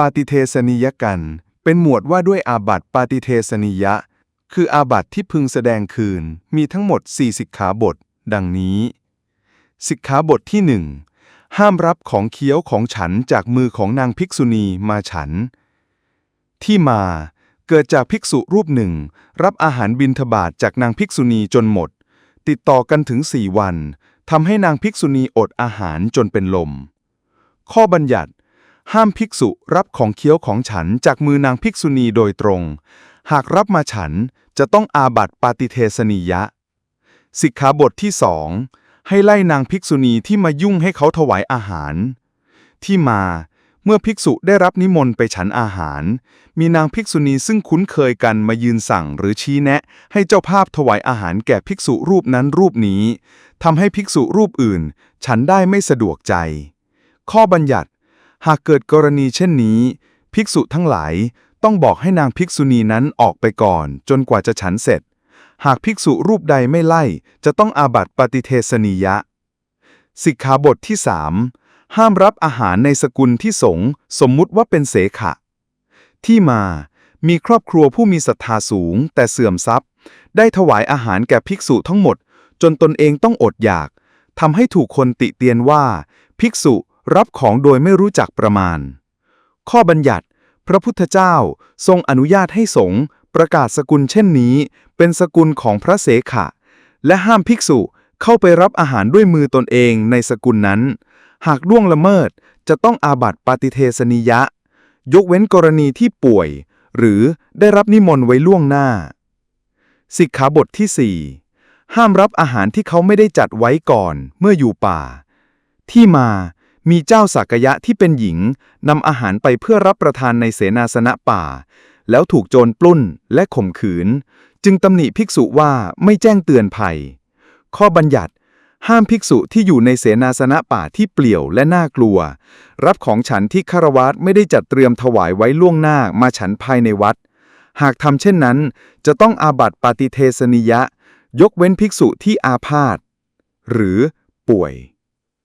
ปาติเทสนิยกัน เป็นหมวดว่าด้วยอาบัติปาติเทสนิยะ คืออาบัติที่พึงแสดงคืน มีทั้งหมด 4 สิกขาบท ดังนี้ สิกขาบทที่หนึ่งห้ามรับของเคี้ยวของฉันจากมือของนางภิกษุณีมาฉัน ที่มา เกิดจากภิกษุรูปหนึ่ง รับอาหารบิณฑบาตจากนางภิกษุณีจนหมด ติดต่อกันถึงสี่วันทำให้นางภิกษุณีอดอาหารจนเป็นลม ข้อบัญญัติ ห้ามภิกษุรับของเคี้ยวของฉันจากมือนางภิกษุณีโดยตรง หากรับมาฉันจะต้องอาบัติปาติเทสนิยะ สิกขาบทที่สองให้ไล่นางภิกษุณีที่มายุ่งให้เขาถวายอาหาร ที่มาเมื่อภิกษุได้รับนิมนต์ไปฉันอาหาร มีนางภิกษุณีซึ่งคุ้นเคยกันมายืนสั่งหรือชี้แนะ ให้เจ้าภาพถวายอาหารแก่ภิกษุรูปนั้นรูปนี้ทำให้ภิกษุรูปอื่น ฉันได้ไม่สะดวกใจ ข้อบัญญัติ หากเกิดกรณีเช่นนี้ ภิกษุทั้งหลายต้องบอกให้นางภิกษุณีนั้นออกไปก่อน จนกว่าจะฉันเสร็จ หากภิกษุรูปใดไม่ไล่ จะต้องอาบัติปฏิเทสนียะ สิกขาบทที่สามห้ามรับอาหารในสกุลที่สงสมมุติว่าเป็นเสขะ ที่มามีครอบครัวผู้มีศรัทธาสูง แต่เสื่อมทรัพย์ ได้ถวายอาหารแก่ภิกษุทั้งหมด จนตนเองต้องอดอยากทำให้ถูกคนติเตียนว่า ภิกษุ รับของโดยไม่รู้จักประมาณ ข้อบัญญัติ พระพุทธเจ้าทรงอนุญาตให้สงฆ์ประกาศสกุลเช่นนี้ เป็นสกุลของพระเสขะ และห้ามภิกษุเข้าไปรับอาหารด้วยมือตนเองในสกุลนั้น หากล่วงละเมิดจะต้องอาบัติปาติเทสนิยะ ยกเว้นกรณีที่ป่วย หรือได้รับนิมนต์ไว้ล่วงหน้า สิกขาบทที่ 4 ห้ามรับอาหารที่เขาไม่ได้จัดไว้ก่อนเมื่ออยู่ป่า ที่มา มีเจ้าสักยะที่เป็นหญิงนำอาหารไปเพื่อรับประทานในเสนาสนะป่า แล้วถูกโจรปล้นและข่มขืน จึงตำหนิภิกษุว่าไม่แจ้งเตือนภัย ข้อบัญญัติ ห้ามภิกษุที่อยู่ในเสนาสนะป่าที่เปลี่ยวและน่ากลัว รับของฉันที่คารวาสไม่ได้จัดเตรียมถวายไว้ล่วงหน้ามาฉันภายในวัด หากทำเช่นนั้น จะต้องอาบัติปาติเทสนิยะ ยกเว้นภิกษุที่อาพาธหรือป่วย